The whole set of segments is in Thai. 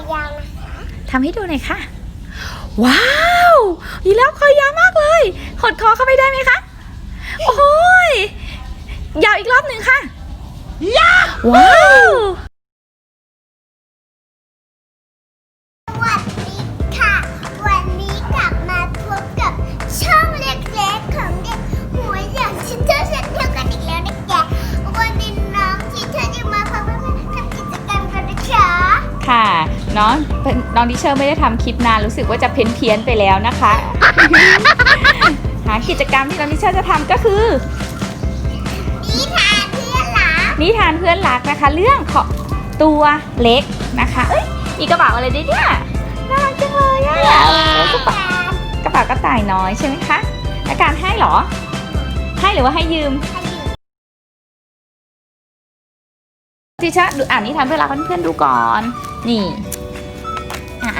อยาวนะคะทำให้ดูหน่อยค่ะ ว้าวยีราฟคอยาวมากเลยหดคอเข้าไปได้ไหมคะ โอ้ย ยาวอีกรอบหนึ่งค่ะยาวว้าว ค่ะน้องน้องดิเชอร์ไม่ได้ทำคลิปนานรู้สึกว่าจะเพี้ยนเพียนๆไปแล้วนะคะหากิจกรรมที่น้องดิเชอร์จะทำก็คือ นิทานเพื่อนหลานิทานเพื่อนรักนะคะ เรื่องของตัวเล็กนะคะ เอ้ยมีกระเป๋าอะไรด้วยเนี่ยน่ารักจังเลยอะกระเป๋ากระเป๋ากระต่ายน้อยใช่ไหมคะและการให้เหรอ ให้หรือว่าให้ยืมดิชะดูอ่านนิทานเพื่อนรักให้เพื่อนๆดูก่อน นี่อะอ่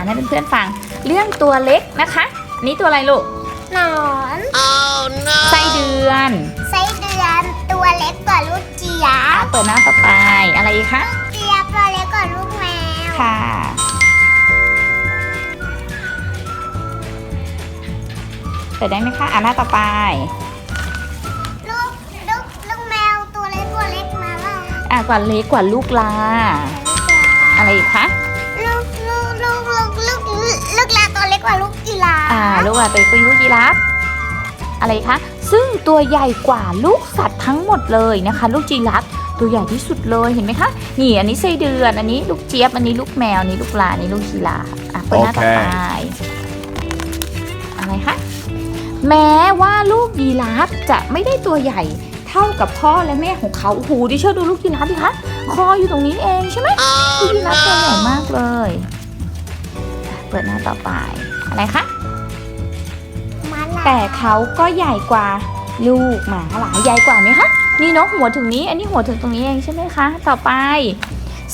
านให้เพื่อนๆฟัง เรื่องตัวเล็กนะคะอันนี่ตัวอะไรลูกหนอนไส้เดือนไส้เดือนตัวเล็กกว่าลูกเจี๊ยอะบเปิดหน้าต่อไปอะไรอีกคะเจี๊ยบตัวเล็กกว่าลูกแมวค่ะ เปิดได้ไหมคะอ่านหน้าต่อไปลูกลูกลูกแมวตัวเล็กตัวเล็กมาแล้วอ่ากว่าเล็กกว่าลูกลาอะไรอีกคะ กกว่าลูกกีฬาอ่าลูกลาตัวเป็นลูกยีราฟอะไรคะ ซึ่งตัวใหญ่กว่าลูกสัตว์ทั้งหมดเลยนะคะ ลูกจีราฟตัวใหญ่ที่สุดเลยเห็นไหมคะนี่อันนี้ไส้เดือนอันนี้ลูกเจี๊ยบอันนี้ลูกแมวอันนี้ลูกลาอันนี้ลูกยีราฟอะเปิดหน้าต่อไปอะไรคะแม้ว่าลูกยีราฟจะไม่ได้ตัวใหญ่เท่ากับพ่อและแม่ของเขาโอ้โหดิเชอร์ดูลูกยีราฟดิคะคออยู่ตรงนี้เองใช่ไหมลู เปิดหน้าต่อไป อะไรคะ มาลาแต่เขาก็ใหญ่กว่าลูกหมาหลายใหญ่กว่าไหมคะ นี่นกหัวถึงนี้ อันนี้หัวถึงตรงนี้เองใช่ไหมคะ ต่อไป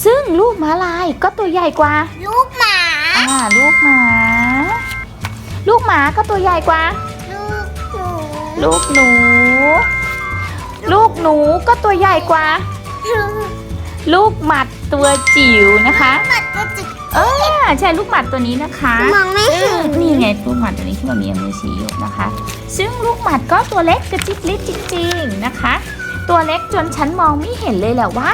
ซึ่งลูกม้าลายก็ตัวใหญ่กว่า ลูกหมา อ่า ลูกหมา ลูกหมาก็ตัวใหญ่กว่า ลูกหนูลูกหนู ลูกหนูก็ตัวใหญ่กว่า ลูกหมัดตัวจิ๋วนะคะ หมัด ก็จิกเออใช่ลูกหมัดตัวนี้นะคะมองไม่เห็นนี่ไงลูกหมัดตัวนี้ที่มันมีมือชี้อยู่นะคะ ซึ่งลูกหมัดก็ตัวเล็กกระจิบลิดจริงๆนะคะ ตัวเล็กจนฉันมองไม่เห็นเลยแหละว่า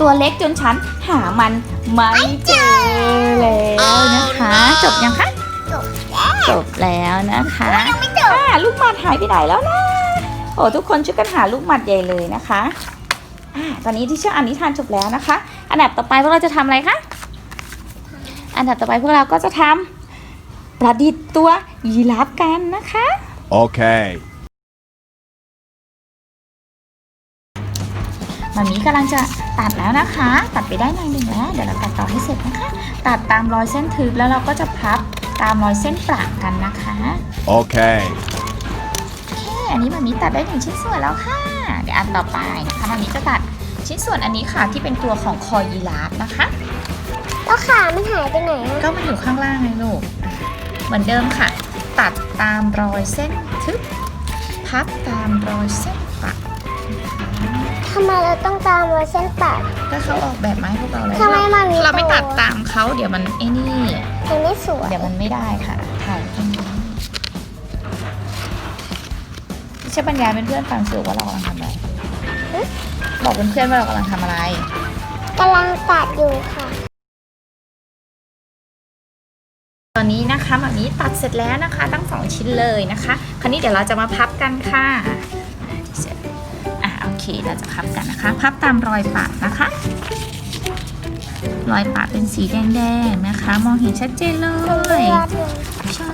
ตัวเล็กจนฉันหามันไม่เจอแล้วนะคะ จบยังคะจบแล้วจบแล้วนะคะยังไม่จบอ่าลูกหมัดหายไปไหนแล้วนะโอ้ทุกคนช่วยกันหาลูกหมัดใหญ่เลยนะคะอ่าตอนนี้ที่เชื่ออ่านนิทานจบแล้วนะคะ อันดับต่อไปพวกเราจะทำอะไรคะ อันดับต่อไปพวกเราก็จะทำประดิษฐ์ตัวยีราฟกันนะคะ Okay. มามีกำลังจะตัดแล้วนะคะ ตัดไปได้หน่อยหนึ่งแล้ว เดี๋ยวเราตัดต่อให้เสร็จนะคะ ตัดตามรอยเส้นทึบแล้วเราก็จะพับตามรอยเส้นประกันนะคะ Okay. โอเค อันนี้มามีตัดได้หนึ่งชิ้นส่วนแล้วค่ะ เดี๋ยวอันต่อไปนะคะมามีจะตัด ชิ้นส่วนอันนี้ค่ะที่เป็นตัวของคอยีราฟนะคะ แล้วขามันหายไปไหนอะก็มาอยู่ข้างล่างไงลูกเหมือนเดิมค่ะ ตัดตามรอยเส้นทึบพับตามรอยเส้นปักทำไมเราต้องตามรอยเส้นตัด ก็เขาออกแบบมาให้พวกเราแล้วทำไมมามีเราไม่ตัวตัดตามเขาเดี๋ยวมันไอ้นี่ มันไม่สวยเดี๋ยวมันไม่ได้ค่ะ ถ่ายตรงนี้ไม่ใช่บรรยายเป็นเพื่อนฟังสิว่าเรากำลังทำอะไร บอกเพื่อนๆว่าเรากำลังทำอะไรกำลังตัดอยู่ค่ะ ตอนนี้นะคะแบบนี้ตัดเสร็จแล้วนะคะ ทั้งสองชิ้นเลยนะคะ คราวนี้เดี๋ยวเราจะมาพับกันค่ะเสร็จอะโอเคเราจะพับกันนะคะ พับตามรอยปากนะคะ รอยปากเป็นสีแดงๆนะคะ มองเห็นชัดเจนเลเป็นยเลือดเลยใช่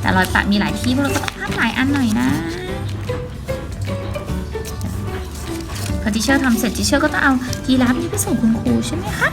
แต่รอยปากมีหลายที่พวกเราก็ต้องพับหลายอันหน่อยนะ อทิเชอร์ทำเสร็จทิเชอร์ก็ต้องเอายีราฟนี้ไปส่งคุณครูใช่ไหมคะ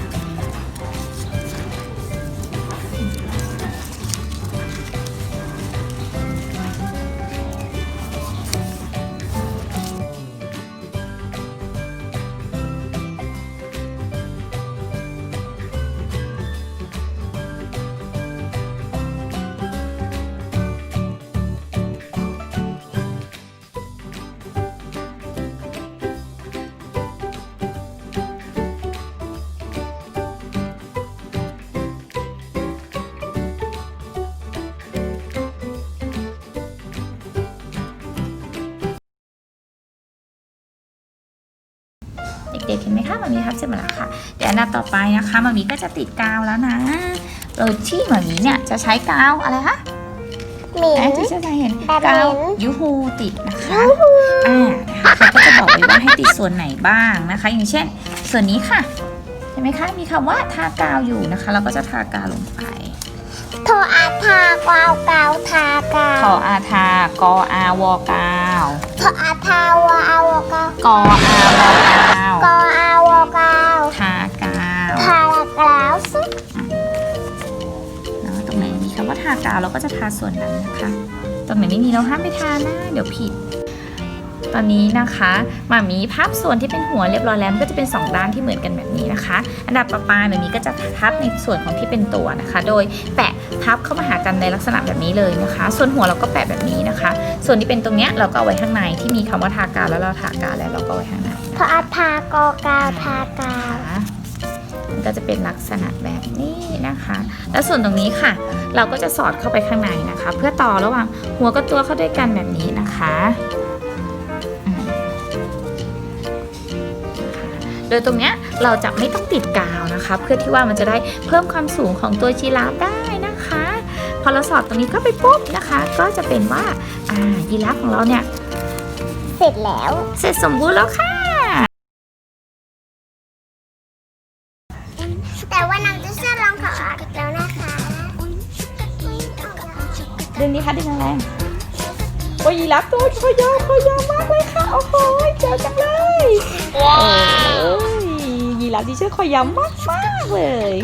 ด็กๆเห็นไหมคะมามีพับเสร็จหมดแล้วค่ะ เดี๋ยวอันดับต่อไปนะคะมามีก็จะติดกาวแล้วนะโดยที่มามีเนี่ยจะใช้กาวอะไรคะหมินแอนที่จะเห็นแบบกาวเหม็นยูฮูติดนะคะอ่านะคะเขาก็จะบอกไว้ว่าให้ติดส่วนไหนบ้างนะคะ อย่างเช่น ส่วนนี้ค่ะเห็นไหมคะมีคำว่าทากาวอยู่นะคะ เราก็จะทากาวลงไปโทอาทากาวกาวทากาทวออาทากออาวอกาวโทอาทาวาอาวกาวกออาวอกาว กออาวกาวทากาวทากาวซึเนาะตรงไหนมีคำว่าทากาวเราก็จะทาส่วนนั้นนะคะ ตรงไหนไม่มีเราห้ามไปทานะเดี๋ยวผิด ตอนนี้นะคะหมามีพับส่วนที่เป็นหัวเรียบร้อยแล้วมันก็จะเป็น 2 ด้านที่เหมือนกันแบบนี้นะคะ อันดับต่อไปหมามีก็จะพับในส่วนของที่เป็นตัวนะคะ โดยแปะพับเข้ามาหากันในลักษณะแบบนี้เลยนะคะ ส่วนหัวเราก็แปะแบบนี้นะคะ ส่วนที่เป็นตรงเนี้ยเราก็เอาไว้ข้างในที่มีคำว่าทากาวแล้วเราทากาวแล้วเราก็เอาไว้ข้างใน โทอาทากอกาวทากาวนะคะมันก็จะเป็นลักษณะแบบนี้นะคะ แล้วส่วนตรงนี้ค่ะ เราก็จะสอดเข้าไปข้างในนะคะ เพื่อต่อระหว่างหัวกับตัวเข้าด้วยกันแบบนี้นะคะอืมโดยตรงเนี้ยเราจะไม่ต้องติดกาวนะคะ เพื่อที่ว่ามันจะได้เพิ่มความสูงของตัวจีราฟได้นะคะ พอเราสอดตรงนี้เข้าไปปุ๊บนะคะ ก็จะเป็นว่าอ่ายีราฟของเราเนี่ย เสร็จแล้ว เสร็จสมบูรณ์แล้วค่ะ ดึงนี้ค่ะดึงแรงๆโอ้ยยีรับตัวคอยาวคอยาวมากเลยค่ะ โอ้โหเจ๋งจังเลยว้าวยีรับที่เชื่อคอยาวมากมากๆเลย